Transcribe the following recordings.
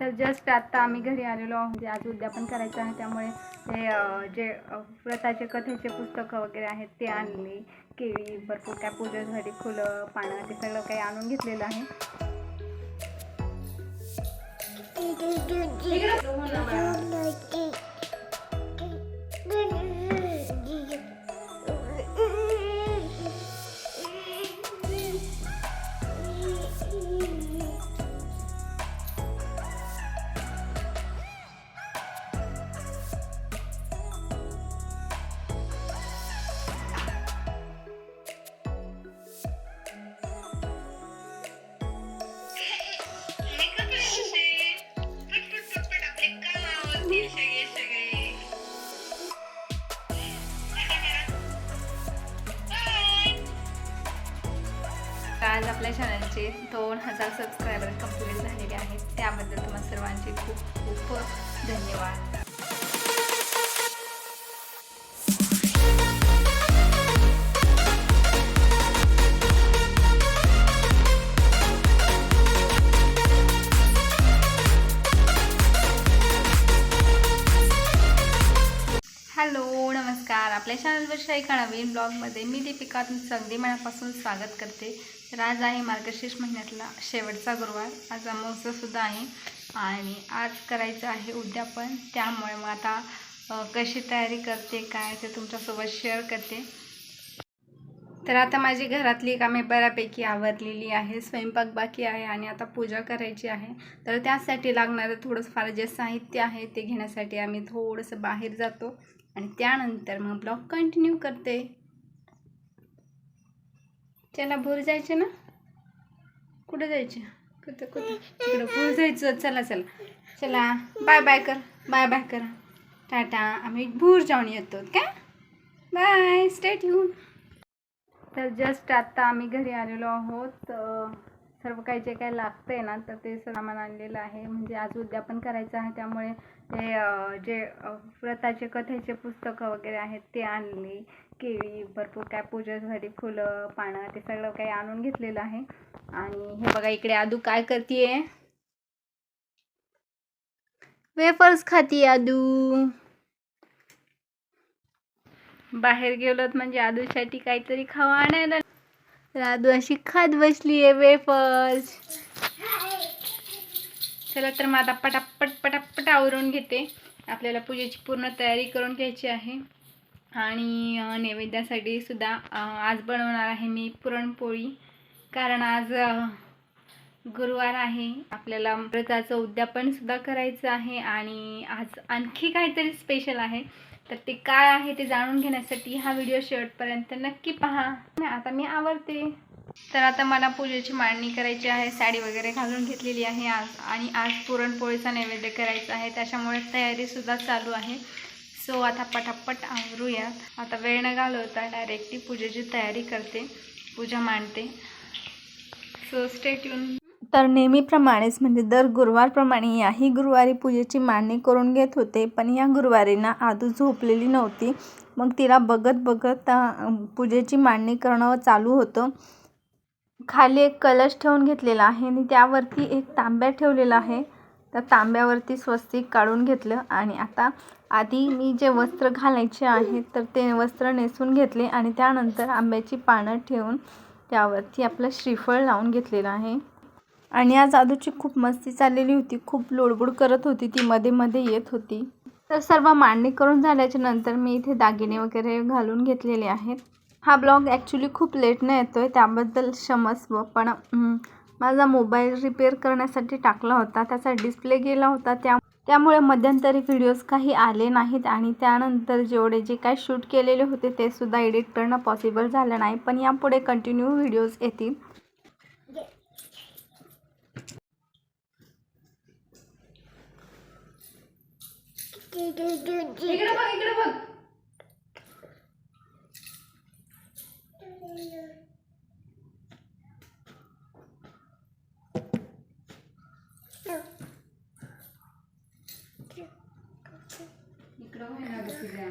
तर जस्ट आत्ता आम्ही घरी आलेलो आहोत. म्हणजे आज उद्यापन करायचं आहे. त्यामुळे ते जे व्रताचे कथेचे पुस्तकं वगैरे आहेत ते आणले. केळी भरपूर काय पूजेसाठी फुलं पानं ते सगळं काही आणून घेतलेलं आहे. आज आपल्या चॅनलचे दोन हजार सबस्क्रायबर कंप्लीट झालेले आहेत. त्याबद्दल तुम्हा सर्वांचे खूप खूप धन्यवाद. आपल्या चॅनलवर एका नवीन ब्लॉगमध्ये मी दीपिका तुमचं अगदी मनापासून स्वागत करते. तर आज आहे मार्गशीर्ष महिन्यातला शेवटचा गुरुवार. आज अमावस्यासुद्धा आहे आणि आज करायचं आहे उद्यापन. त्यामुळे मग आता कशी तयारी करते काय ते तुमच्यासोबत शेअर करते. तर आता माझी घरातली कामे बऱ्यापैकी आवरलेली आहे स्वयंपाक बाकी आहे आणि आता पूजा करायची आहे. तर त्यासाठी लागणारं थोडंसं फार जे साहित्य आहे ते घेण्यासाठी आम्ही थोडंसं बाहेर जातो आणि त्यानंतर मग ब्लॉग कंटिन्यू करते. चला भूर जायचे ना? कुठं जायचे? कुठं कुठं? तिकडं भूर जायचं. चला चला. चला बाय बाय कर. बाय बाय करा. टाटा. आम्ही भूर जाऊन येतो. काय बाय स्टेट येऊन तर जस्ट आत्ता आम्ही घरी आलेलो आहोत. सर्व काही जे काही लागतं आहे ना तर ते सामान आणलेलं आहे. म्हणजे आज उद्यापन करायचं आहे त्यामुळे ते जे व्रताचे कथेचे पुस्तकं वगैरे आहेत ते आणली. केळी भरपूर काय पूजेसाठी फुलं पानं ते सगळं काही आणून घेतलेलं आहे. आणि हे बघा इकडे आदू काय करते वेफर्स खाती आदू. बाहेर गेलोत म्हणजे आदूसाठी काहीतरी खावा आणायला. तर आदू अशी खात बसली आहे वेफर्स. चला तर मग आता पटापट पटापट आवरून घेते. आपल्याला पूजेची पूर्ण तयारी करून घ्यायची आहे. आणि नैवेद्यासाठी सुद्धा आज बनवणार आहे मी पुरणपोळी. कारण आज गुरुवार आहे. आपल्याला व्रताचं उद्यापन सुद्धा करायचं आहे. आणि आज आणखी काहीतरी स्पेशल आहे. तर ते काय आहे ते जाणून घेण्यासाठी हा व्हिडिओ शेवटपर्यंत नक्की पहा. आता मी आवडते तर आता मला पूजेची मांडणी करायची आहे. साडी वगैरे घालून घेतलेली आहे आज. आणि आज पुरणपोळीचा नैवेद्य करायचा आहे. त्याच्यामुळे तयारीसुद्धा चालू आहे. सो आता पटापट आवरूयात आता वेळ न घालवता डायरेक्टली पूजेची तयारी करते. पूजा मांडते. सो स्टेट येऊन तर नेहमीप्रमाणेच म्हणजे दर गुरुवारप्रमाणे याही गुरुवारी पूजेची मांडणी करून घेत होते पण या गुरुवारी ना आदू झोपलेली नव्हती. मग तिला बघत बघत पूजेची मांडणी करणं चालू होतं. खाली एक कलश ठेवून घेतलेला आहे आणि त्यावरती एक तांब्या ठेवलेला आहे. त्या तांब्यावरती स्वस्तिक काढून घेतलं आणि आता आधी मी जे वस्त्र घालायचे आहे तर ते वस्त्र नेसून घेतले आणि त्यानंतर आंब्याची पानं ठेवून त्यावरती आपलं श्रीफळ लावून घेतलेलं आहे. आणि आज आदूची खूप मस्ती चाललेली होती. खूप लोडबुड करत होती ती मध्ये मध्ये येत होती. तर सर्व मांडणी करून झाल्याच्यानंतर मी इथे दागिने वगैरे घालून घेतलेले आहेत. हा ब्लॉग ॲक्च्युली खूप लेटनं येतो आहे त्याबद्दल क्षमस्व पण माझा मोबाईल रिपेअर करण्यासाठी टाकला होता त्याचा डिस्प्ले गेला होता त्या त्यामुळे मध्यंतरी व्हिडिओज काही आले नाहीत आणि त्यानंतर जेवढे जे काही शूट केलेले होते ते सुद्धा एडिट करणं पॉसिबल झालं नाही. पण यापुढे कंटिन्यू व्हिडिओज येतील. इकडे बघ इकडे बघ इकडं होय ना गं तुझ्या.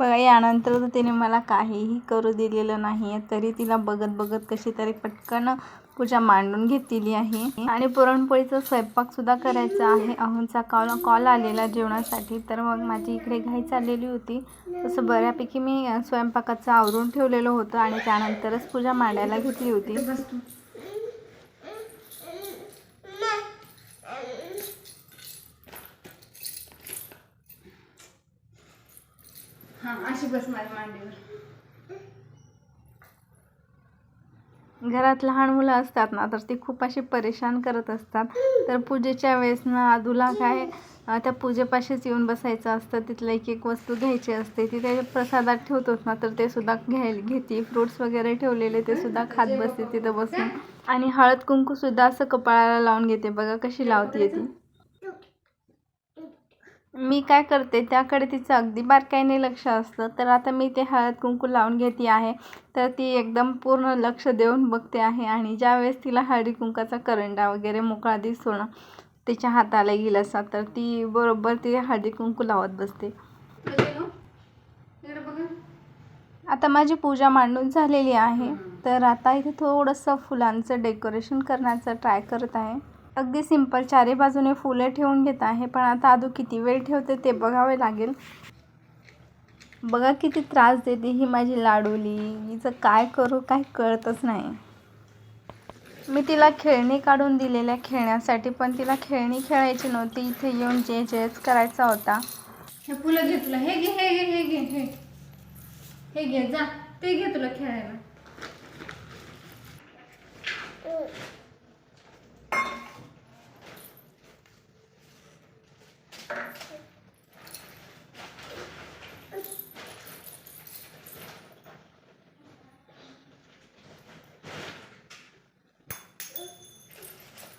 बघा यानंतर तर तिने मला काहीही करू दिलेलं नाही आहे तरी तिला बघत बघत कशी तरी पटकन पूजा मांडून घेतलेली आहे. आणि पुरणपोळीचा स्वयंपाकसुद्धा करायचा आहे. अहूनचा कॉल कॉल आलेला जेवणासाठी. तर मग माझी इकडे घाई चाललेली होती. तसं बऱ्यापैकी मी स्वयंपाकाचं आवरून ठेवलेलं होतं आणि त्यानंतरच पूजा मांडायला घेतली होती. अशी बस माझ्या मांडीवर. घरात लहान मुलं असतात ना तर ती खूप अशी परेशान करत असतात. तर पूजेच्या वेळेस ना आदूला काय त्या पूजेपाशीच येऊन बसायचं असतं. तिथलं एक एक वस्तू घ्यायची असते. ती त्या प्रसादात ठेवतोच ना तर ते सुद्धा घ्यायला घेते. फ्रुट्स वगैरे ठेवलेले ते सुद्धा खात बसते तिथं बसून. आणि हळद कुंकू सुद्धा असं कपाळाला लावून घेते. बघा कशी लावते ती. मी काय करते त्याकडे तिचं अगदी बारकाईने लक्ष असतं तर आता मी ते हळद कुंकू लावून घेते आहे. तर ती एकदम पूर्ण लक्ष देऊन बघते आहे आणि ज्यावेळेस तिला हळदी कुंकाचा करंडा वगैरे मोकळा दिसतो ना तिच्या हाताला येईल असा तर ती बरोबर ती हळदी कुंकू लावत बसते. आता माझी पूजा मांडून झालेली आहे. तर आता इथे थोडंसं फुलांचं डेकोरेशन करण्याचा ट्राय करत आहे. अगदी सिंपल चारी बाजूने फुले ठेवून घेत आहे पण आता आदू किती वेळ ठेवते ते बघावे लागेल. बघा किती त्रास देते ही माझी लाडूली. हिचं काय करू काय कळतच नाही. मी तिला खेळणी काढून दिलेल्या खेळण्यासाठी पण तिला खेळणी खेळायची नव्हती. इथे येऊन जे जेच करायचा होता. हे फुलं घेतलं हे घे हे घे हे घे हे घे जा. ते घे तुला खेळायला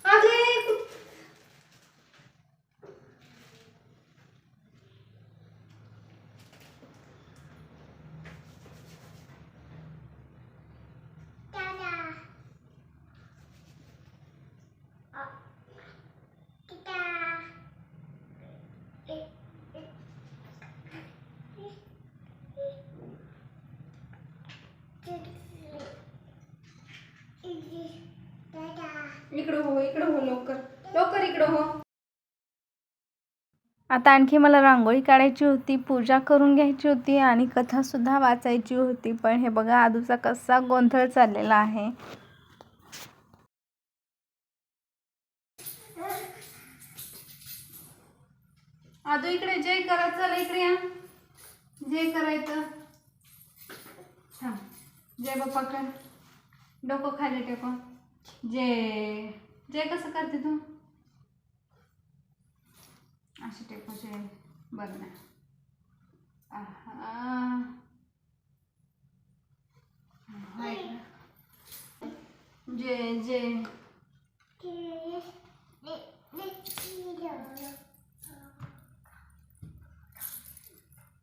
अरे कुठ- इकडं हो इकडं हो लवकर. लवकर इकडं हो. आता आणखी मला रांगोळी काढायची होती पूजा करून घ्यायची होती आणि कथासुद्धा वाचायची होती. पण हे बघा आदूचा कसा गोंधळ चाललेला आहे. आदू इकडे जय करायचं चला इकडे या. जय करायचं. थांब. जय बाप्पा कर डोकं खाली टेको जे जे कसं करते तू? अशी टेको जय जे जे. जे. हा, इकडं. जय जय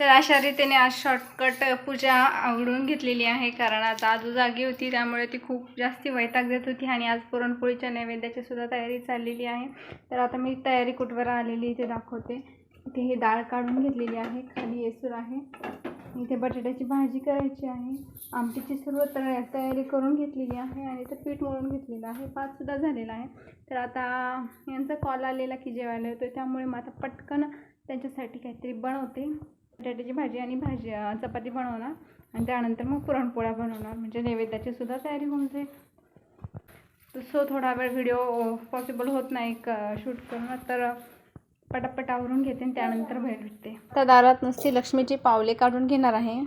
तर अशा रीतीने आज शॉर्टकट पूजा आवडून घेतलेली आहे कारण आज आजू जागी होती त्यामुळे ती खूप जास्ती वैताग देत होती आणि आज पुरणपोळीच्या नैवेद्याची सुद्धा तयारी चाललेली आहे. तर आता मी तयारी कुठवर आलेली इथे दाखवते. इथे ही डाळ काढून घेतलेली आहे खाली येसूर आहे. इथे बटाट्याची भाजी करायची आहे. आमटीची सर्व तयारी करून घेतलेली आहे आणि इथं पीठ मळून घेतलेलं आहे. भातसुद्धा झालेला आहे. तर आता यांचा कॉल आलेला की जेवायला येतो त्यामुळे मग आता पटकन त्यांच्यासाठी काहीतरी बनवते. बटाट्याची भाजी आणि भाजी चपाती बनवणार. आणि त्यानंतर मग पुरणपोळ्या बनवणार. म्हणजे नैवेद्याची सुद्धा तयारी होऊन जाईल. तर सो थोडा वेळ व्हिडिओ पॉसिबल होत नाही क शूट करणं तर पटापट आवरून घेते आणि त्यानंतर बाहेर भेटते तर दारात नुसती लक्ष्मीची पावले काढून घेणार आहे.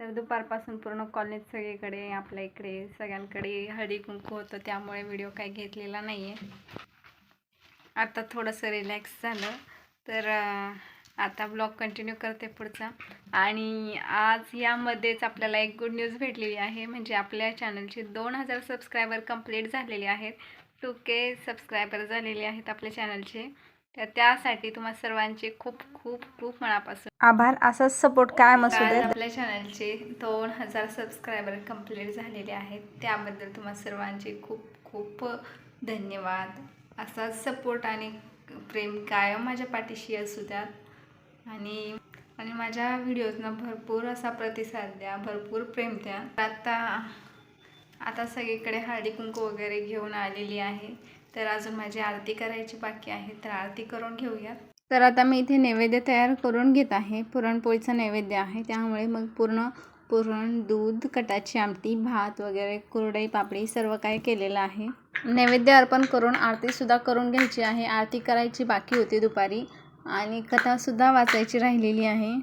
तर दुपारपासून पूर्ण कॉलेज सगळीकडे आपल्या इकडे सगळ्यांकडे हळदी कुंकू होतं त्यामुळे व्हिडिओ काही घेतलेला नाही आहे आता थोडंसं रिलॅक्स झालं. तर आता ब्लॉग कंटिन्यू करते पुढचा. आणि आज यामध्येच आपल्याला एक गुड न्यूज भेटलेली आहे. म्हणजे आपल्या चॅनलचे दोन हजार सबस्क्रायबर कंप्लीट झालेले आहेत. टू के सबस्क्रायबर झालेले आहेत आपल्या चॅनलचे तर त्यासाठी तुम्हा सर्वांचे खूप खूप खूप मनापासून आभार. असाच सपोर्ट काय असू आज दे आपल्या चॅनलचे दोन हजार सबस्क्रायबर कंप्लीट झालेले आहेत. त्याबद्दल तुम्हा सर्वांचे खूप खूप धन्यवाद. असाच सपोर्ट आणि प्रेम कायम माझ्या पाठीशी असू द्यात. आणि आणि माझ्या व्हिडिओजना भरपूर असा प्रतिसाद द्या भरपूर प्रेम द्या. आता आता सगळीकडे हळदी कुंकू वगैरे घेऊन आलेली आहे. तर अजून माझी आरती करायची बाकी आहे तर आरती करून घेऊयात तर आता मी इथे नैवेद्य तयार करून घेत आहे. पुरणपोळीचं नैवेद्य आहे. त्यामुळे मग पूर्ण पुरण दूध कटाची आमटी भात वगैरे कुरडई पापडी सर्व काही केलेलं आहे. नैवेद्य अर्पण करून आरतीसुद्धा करून घ्यायची आहे. आरती करायची बाकी होती दुपारी आणि कथासुद्धा वाचायची राहिलेली आहे.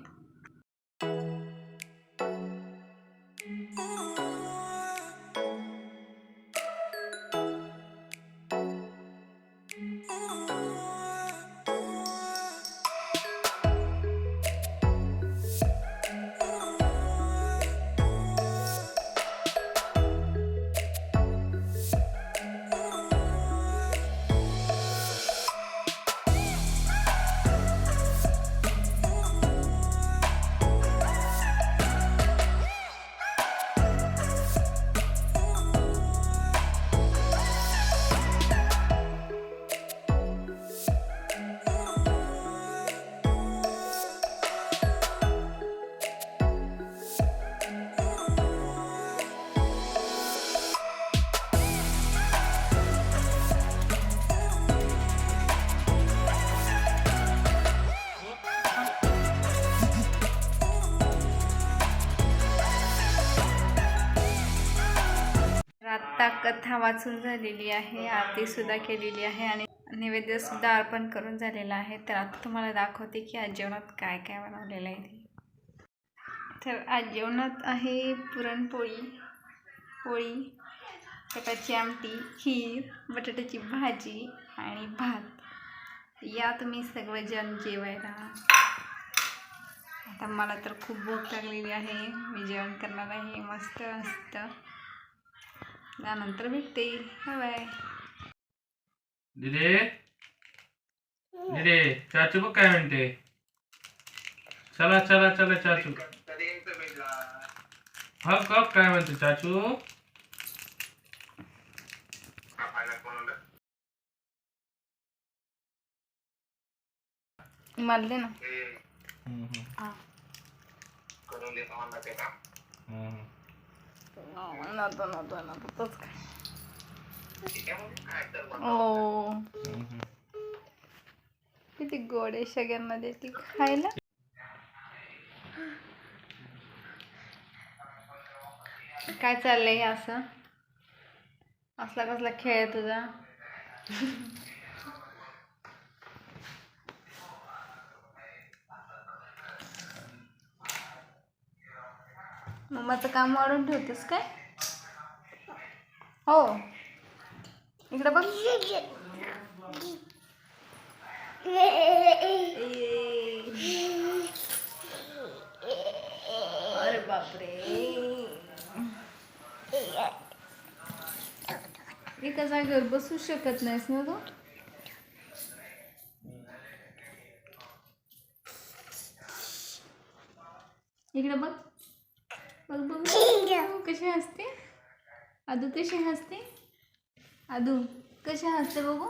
वाचून झालेली आहे आरतीसुद्धा केलेली आहे आणि नैवेद्यसुद्धा अर्पण करून झालेला आहे. तर आता तुम्हाला दाखवते की आज जेवणात काय काय बनवलेलं आहे ते. तर आज जेवणात आहे पुरणपोळी पोळी कटाची आमटी खीर बटाट्याची भाजी आणि भात. या तुम्ही सगळेजण जेवायला. आता मला तर खूप भूक लागलेली आहे. मी जेवण करणार आहे. मस्त मस्त. त्यानंतर भेटते. Bye bye दिदे? दिदे चाचू बघ काय म्हणते. चला चला चला चाचू. हा कप काय म्हणते चाचू. मारले ना. हम्म, हम्म, हा. हम्म. नव्हतं नव्हतं नव्हतं तोच काय ओ. किती गोड आहे सगळ्यांना देते खायला? काय चाललंय असं? असला कसला खेळ आहे तुझा? मम्माचं काम वाढून ठेवतेस काय? हो. इकडे बघ. अरे बापरे. एका जागेवर बसू शकत नाहीस ना तू इकडे बघ. बघ बघ. कशी हसते? आदू कशी हसते? आदू कशी हसते बघू?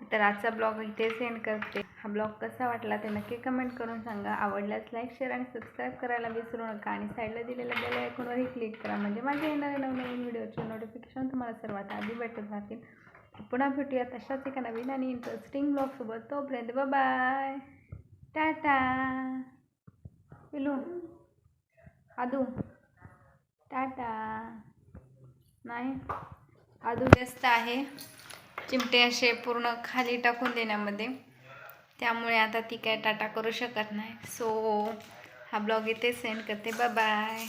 तर आजचा ब्लॉग इथे सेंड करते. हा ब्लॉग कसा वाटला ते नक्की कमेंट करून सांगा. आवडल्यास लाईक शेअर आणि सबस्क्राईब करायला विसरू नका आणि साईडला दिलेल्या बेल आयकॉनवरही क्लिक करा. म्हणजे माझ्या येणारे नवनवीन व्हिडिओचे नोटिफिकेशन तुम्हाला सर्वात आधी भेटत राहतील. पुन्हा भेटूया तशाच एका नवीन आणि इंटरेस्टिंग ब्लॉगसोबत तोपर्यंत बाय टाटा. पिलू आदू. टाटा. नाही. आदू व्यस्त आहे. चिमटे असे पूर्ण खाली टाकून देण्यामध्ये. त्यामुळे आता ती काय टाटा करू शकत नाही. सो हा ब्लॉग इथे सेंड करते. बाय